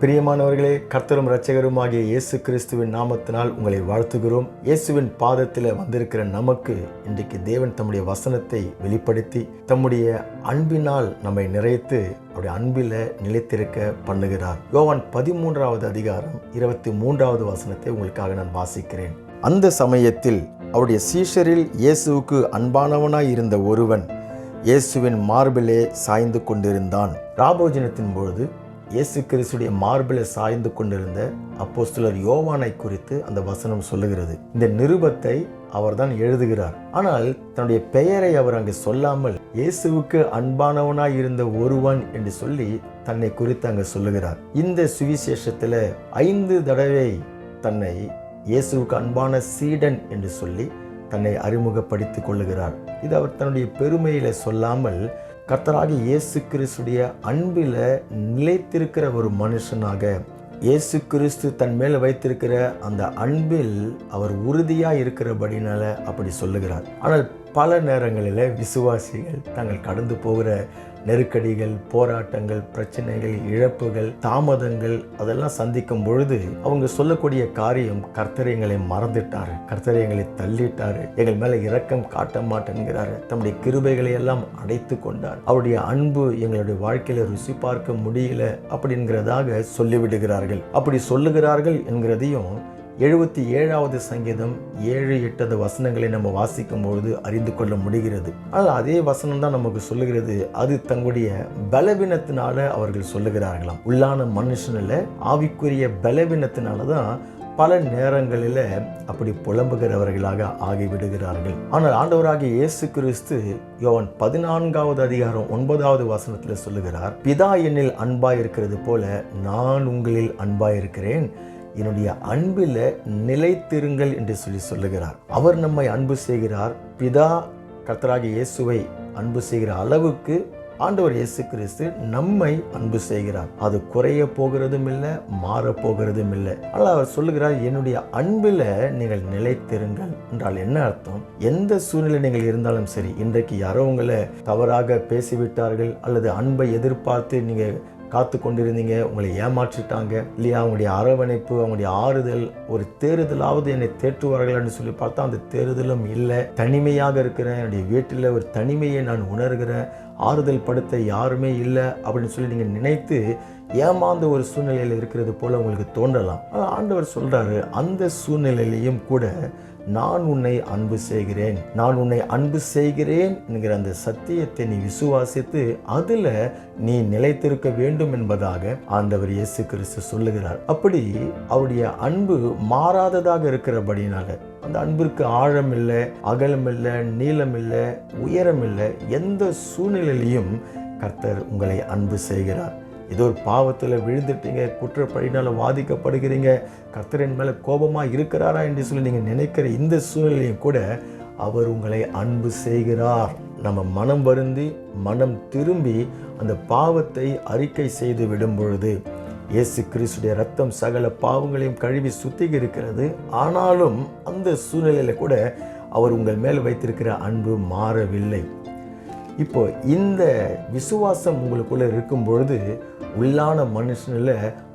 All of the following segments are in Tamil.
பிரியமானவர்களே கர்த்தரும் இரட்சகருமாகிய இயேசு கிறிஸ்துவின் நாமத்தினால் உங்களை வாழ்த்துகிறோம். இயேசுவின் பாதத்தில் வந்திருக்கிற நமக்கு இன்றைக்கு தேவன் தம்முடைய வசனத்தை வெளிப்படுத்தி தம்முடைய அன்பினால் நம்மை நிறைத்து அவருடைய அன்பில் நிலைத்திருக்க பண்ணுகிறார். யோவான் பதிமூன்றாவது அதிகாரம் இருபத்தி மூன்றாவது வசனத்தை உங்களுக்காக நான் வாசிக்கிறேன். அந்த சமயத்தில் அவருடைய சீஷரில் இயேசுவுக்கு அன்பானவனாய் இருந்த ஒருவன் இயேசுவின் மார்பிலே சாய்ந்து கொண்டிருந்தான். ராபோஜனத்தின் பொழுது இயேசு கிறிஸ்துடைய மார்பில் சாய்ந்து கொண்டிருந்த அப்போஸ்தலர் யோவானை குறித்து அந்த வசனம் சொல்லுகிறது. இந்த நிருபத்தை அவர்தான் எழுதுகிறார். ஆனால் தன்னுடைய பெயரை அவர் அங்கு சொல்லாமல் இயேசுவுக்கு அன்பானவனாய் இருந்த ஒருவன் என்று சொல்லி தன்னை குறித்து அங்கு சொல்லுகிறார். இந்த சுவிசேஷத்தில் ஐந்து தடவை தன்னை இயேசுவுக்கு அன்பான சீடன் என்று சொல்லி தன்னை அறிமுகப்படுத்திக் கொள்ளுகிறார். இது அவர் தன்னுடைய பெருமையில சொல்லாமல் கர்த்தராகி இயேசு கிறிஸ்துடைய அன்பில் நிலைத்திருக்கிற ஒரு மனுஷனாக இயேசு கிறிஸ்து தன் மேல் வைத்திருக்கிற அந்த அன்பில் அவர் உறுதியாக இருக்கிறபடினால அப்படி சொல்லுகிறார். ஆனால் பல நேரங்களில் விசுவாசிகள் தாங்கள் கடந்து போகிற நெருக்கடிகள் போராட்டங்கள் பிரச்சனைகள் இழப்புகள் தாமதங்கள் அதெல்லாம் சந்திக்கும் பொழுது அவங்க சொல்லக்கூடிய காரியம் கர்த்தர் எங்களை மறந்துட்டாரு கர்த்தர் எங்களை தள்ளிட்டாரு எங்கள் மேல இரக்கம் காட்ட மாட்டேங்கிறாரு தம்முடைய கிருபைகளை எல்லாம் அடைத்து கொண்டார். அவருடைய அன்பு எங்களுடைய வாழ்க்கையில ருசி பார்க்க முடியல அப்படிங்கிறதாக சொல்லிவிடுகிறார்கள். அப்படி சொல்லுகிறார்கள் என்கிறதையும் எழுபத்தி ஏழாவது சங்கீதம் ஏழு எட்டது வசனங்களை நம்ம வாசிக்கும் பொழுது அறிந்து கொள்ள முடிகிறது. ஆனால் அதே வசனம் தான் நமக்கு சொல்லுகிறது. அது தங்களுடைய பலவீனத்தினால அவர்கள் சொல்லுகிறார்களாம். உள்ளான மனுஷனில் ஆவிக்குரிய பலவீனத்தினால தான் பல நேரங்களில் அப்படி புலம்புகிறவர்களாக ஆகிவிடுகிறார்கள். ஆனால் ஆண்டவராகிய இயேசு கிறிஸ்து யோவன் பதினான்காவது அதிகாரம் ஒன்பதாவது வசனத்தில் சொல்லுகிறார் பிதா என்னில் அன்பாயிருக்கிறது போல நான் உங்களில் அன்பாயிருக்கிறேன். இருக்கிறேன் என்னுடைய அன்பில் நிலைத்திருங்கள் என்று சொல்லி சொல்லுகிறார். அவர் நம்மை அன்பு செய்கிறார். பிதா கர்த்தராகிய இயேசுவை அன்பு செய்கிற அளவுக்கு ஆண்டவர் இயேசு கிறிஸ்து நம்மை அன்பு செய்கிறார். அது குறைய போகிறதும் இல்லை மாற போகிறதும் இல்லை. ஆனால் அவர் சொல்லுகிறார் என்னுடைய அன்பில் நீங்கள் நிலைத்திருங்கள் என்றால் என்ன அர்த்தம்? எந்த சூழ்நிலை நீங்கள் இருந்தாலும் சரி இன்றைக்கு யாரோ உங்களை தவறாக பேசிவிட்டார்கள் அல்லது அன்பை எதிர்பார்த்து நீங்கள் காத்து கொண்டிருந்தீங்க உங்களை ஏமாற்றிட்டாங்க. இல்லையா? அவங்களுடைய அரவணைப்பு அவங்களுடைய ஆறுதல் ஒரு தேறுதலாவது என்னை தேற்றுவார்கள்னு சொல்லி பார்த்தா அந்த தேறுதலும் இல்லை. தனிமையாக இருக்கிறேன் என்னுடைய வீட்டில் ஒரு தனிமையை நான் உணர்கிறேன். ஆறுதல் படுத்த யாருமே இல்லை அப்படின்னு சொல்லி நீங்கள் நினைத்து ஏமாந்த ஒரு சூழ்நிலையில் இருக்கிறது போல் உங்களுக்கு தோன்றலாம். ஆனால் ஆண்டவர் சொல்கிறாரு அந்த சூழ்நிலையிலையும் கூட நான் உன்னை அன்பு செய்கிறேன். நான் உன்னை அன்பு செய்கிறேன் என்கிற அந்த சத்தியத்தை நீ விசுவாசித்து அதில் நீ நிலைத்திருக்க வேண்டும் என்பதாக ஆண்டவர் இயேசு கிறிஸ்து சொல்லுகிறார். அப்படி அவருடைய அன்பு மாறாததாக இருக்கிறபடினால அந்த அன்பிற்கு ஆழம் இல்லை அகலம் இல்லை நீளம் இல்லை உயரம் இல்லை எந்த சூழ்நிலையிலையும் கர்த்தர் உங்களை அன்பு செய்கிறார். ஏதோ ஒரு பாவத்தில் விழுந்துட்டீங்க குற்றப்பழினால் வாதிக்கப்படுகிறீங்க கர்த்தரின் மேலே கோபமாக இருக்கிறாரா என்று சொல்லி நீங்கள் நினைக்கிற இந்த சூழ்நிலையும் கூட அவர் உங்களை அன்பு செய்கிறார். நம்ம மனம் வருந்தி மனம் திரும்பி அந்த பாவத்தை அறிக்கை செய்து விடும் பொழுது இயேசு கிறிஸ்துடைய ரத்தம் சகல பாவங்களையும் கழுவி சுத்திகரிக்கிறது. ஆனாலும் அந்த சூழ்நிலையில் கூட அவர் உங்கள் மேல் வைத்திருக்கிற அன்பு மாறவில்லை. இப்போ இந்த விசுவாசம் உங்களுக்குள்ளே இருக்கும் பொழுது உள்ளான மனுஷனில்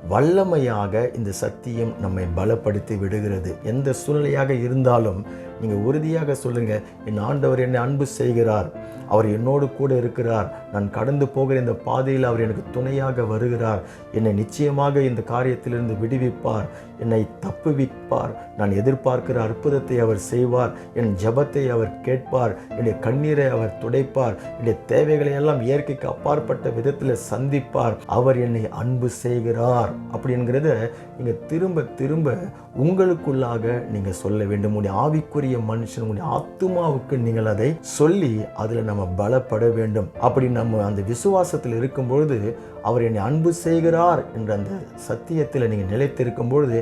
வல்லமையாக இந்த சத்தியம் நம்மை பலப்படுத்தி விடுகிறது. எந்த சூழ்நிலையாக இருந்தாலும் நீங்கள் உறுதியாக சொல்லுங்கள் என் ஆண்டவர் என்னை அன்பு செய்கிறார். அவர் என்னோடு கூட இருக்கிறார். நான் கடந்து போகிற இந்த பாதையில் அவர் எனக்கு துணையாக வருகிறார். என்னை நிச்சயமாக இந்த காரியத்திலிருந்து விடுவிப்பார். என்னை தப்புவிப்பார். நான் எதிர்பார்க்கிற அற்புதத்தை அவர் செய்வார். என் ஜபத்தை அவர் கேட்பார். என்னுடைய கண்ணீரை அவர் துடைப்பார். என்னுடைய தேவைகளை எல்லாம் இயற்கைக்கு அப்பாற்பட்ட விதத்தில் சந்திப்பார். அவர் என்னை அன்பு செய்கிறார். அப்படிங்கிறத நீங்கள் திரும்ப திரும்ப உங்களுக்குள்ளாக நீங்கள் சொல்ல வேண்டும். உங்களுடைய ஆவிக்குரிய மனுஷன் உங்களுடைய ஆத்துமாவுக்கு நீங்கள் அதை சொல்லி அதில் நம்ம பலப்பட வேண்டும். அப்படி நம்ம அந்த விசுவாசத்தில் இருக்கும் பொழுது அவர் என்னை அன்பு செய்கிறார் என்ற அந்த சத்தியத்தில் நீங்கள் நிலைத்திருக்கும் பொழுது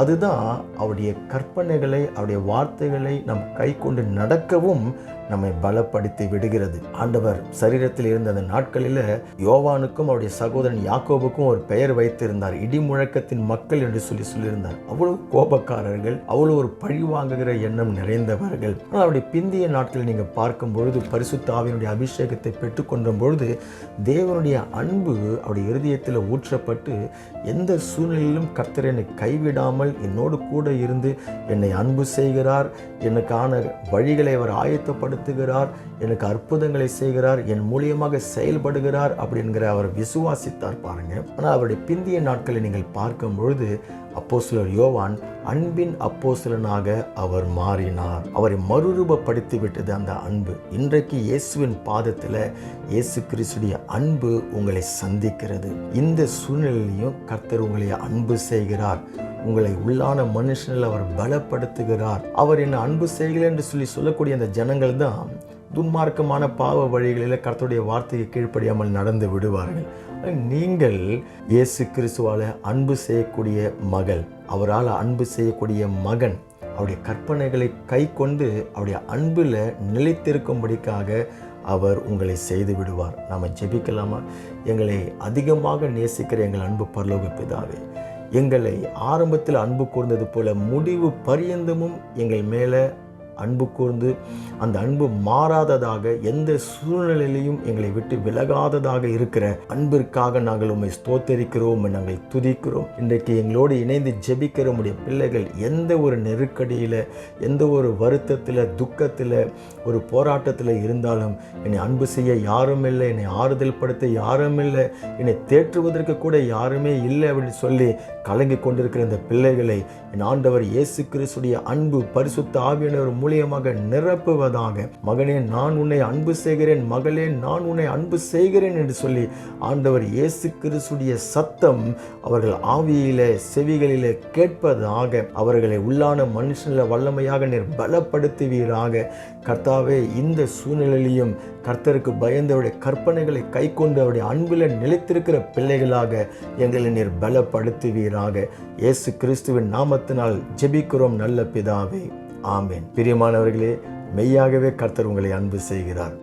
அதுதான் அவருடைய கற்பனைகளை அவருடைய வார்த்தைகளை நம் கை கொண்டு நடக்கவும் நம்மை பலப்படுத்தி விடுகிறது. ஆண்டவர் சரீரத்தில் இருந்த அந்த நாட்களில் யோவானுக்கும் அவருடைய சகோதரன் யாக்கோபுக்கும் ஒரு பெயர் வைத்திருந்தார். இடி முழக்கத்தின் மக்கள் என்று சொல்லி சொல்லியிருந்தார். அவ்வளவு கோபக்காரர்கள் அவ்வளவு ஒரு பழி வாங்குகிற எண்ணம் நிறைந்தவர்கள். ஆனால் அவருடைய பிந்திய நாட்களில் நீங்கள் பார்க்கும் பொழுது பரிசுத்தாவினுடைய அபிஷேகத்தை பெற்றுக்கொண்ட பொழுது தேவனுடைய அன்பு அவருடைய இருதயத்தில் ஊற்றப்பட்டு எந்த சூழ்நிலையிலும் கர்த்தர் என்னை கைவிடாமல் என்னோடு கூட இருந்து என்னை அன்பு செய்கிறார் எனக்கான வழிகளை அவர் ஆயத்தப்படுத்துகிறார் எனக்கு அற்புதங்களை செய்கிறார் என் மூலியமாக செயல்படுகிறார் அப்படிங்கிற அவர் விசுவாசித்தார் பாருங்க. ஆனால் அவருடைய பிந்திய நாட்களை நீங்கள் பார்க்கும் பொழுது அப்போஸ்தலர் யோவான் அன்பின் அப்போஸ்தலனாக அவர் மாறினார். அவரை மறுரூபப்படுத்தி விட்டது அந்த அன்பு. இன்றைக்கு இயேசுவின் பாதத்தில் இயேசு கிறிஸ்துடைய அன்பு உங்களை சந்திக்கிறது. இந்த சூழ்நிலையிலையும் கர்த்தர் உங்களை அன்பு செய்கிறார். உங்களை உள்ளான மனுஷனில் அவர் பலப்படுத்துகிறார். அவர் என்ன அன்பு செய்கிறேன் என்று சொல்லி சொல்லக்கூடிய அந்த ஜனங்கள் தான் துன்மார்க்கமான பாவ வழிகளில் கர்த்தருடைய வார்த்தையை கீழ்ப்படியாமல் நடந்து விடுவார்கள். நீங்கள் இயேசு கிறிஸ்துவால் அன்பு செய்யக்கூடிய மகள் அவரால் அன்பு செய்யக்கூடிய மகன் அவருடைய கற்பனைகளை கை கொண்டு அவருடைய அன்பில் நிலைத்திருக்கும்படிக்காக அவர் உங்களை செய்து விடுவார். நாம் ஜெபிக்கலாமா? எங்களை அதிகமாக நேசிக்கிற எங்கள் அன்பு பரலோக பிதாவே எங்களை ஆரம்பத்தில் அன்பு கூர்ந்தது போல முடிவு பரியந்தமும் எங்கள் மேலே அன்பு கூர்ந்து அந்த அன்பு மாறாததாக எந்த சூழ்நிலையிலையும் எங்களை விட்டு விலகாததாக இருக்கிற அன்பிற்காக நாங்கள் உண்மை ஸ்தோத்தரிக்கிறோம் நாங்கள் துதிக்கிறோம். இன்றைக்கு எங்களோடு இணைந்து ஜெபிக்கிற உடைய பிள்ளைகள் எந்த ஒரு நெருக்கடியில் எந்த ஒரு வருத்தத்தில் துக்கத்தில் ஒரு போராட்டத்தில் இருந்தாலும் என்னை அன்பு செய்ய யாரும் இல்லை என்னை ஆறுதல் படுத்த யாரும் இல்லை என்னை தேற்றுவதற்கு கூட யாருமே இல்லை அப்படின்னு சொல்லி கலங்கி கொண்டிருக்கிற இந்த பிள்ளைகளை என் ஆண்டவர் இயேசு கிறிஸ்துடைய அன்பு பரிசுத்த ஆவியானவர் மூலியமாக நிரப்புவதாக மகனே நான் உன்னை அன்பு செய்கிறேன் மகளே நான் உன்னை அன்பு செய்கிறேன் என்று சொல்லி ஆண்டவர் இயேசு கிறிஸ்துடைய சத்தம் அவர்கள் ஆவியிலே செவிகளிலே கேட்பதாக அவர்களை உள்ளான மனுஷனில் வல்லமையாக நீர் பலப்படுத்துவீராக. கர்த்தாவே இந்த சூழ்நிலையிலையும் கர்த்தருக்கு பயந்தவருடைய கற்பனைகளை கை கொண்டு அவருடைய அன்பில் நிலைத்திருக்கிற பிள்ளைகளாக எங்களை நீர் பலப்படுத்துவீராக. இயேசு கிறிஸ்துவின் நாமத்தினால் ஜெபிக்கிறோம் நல்ல பிதாவே. ஆமேன். பிரியமானவர்களே மெய்யாகவே கர்த்தர் உங்களை அன்பு செய்கிறார்.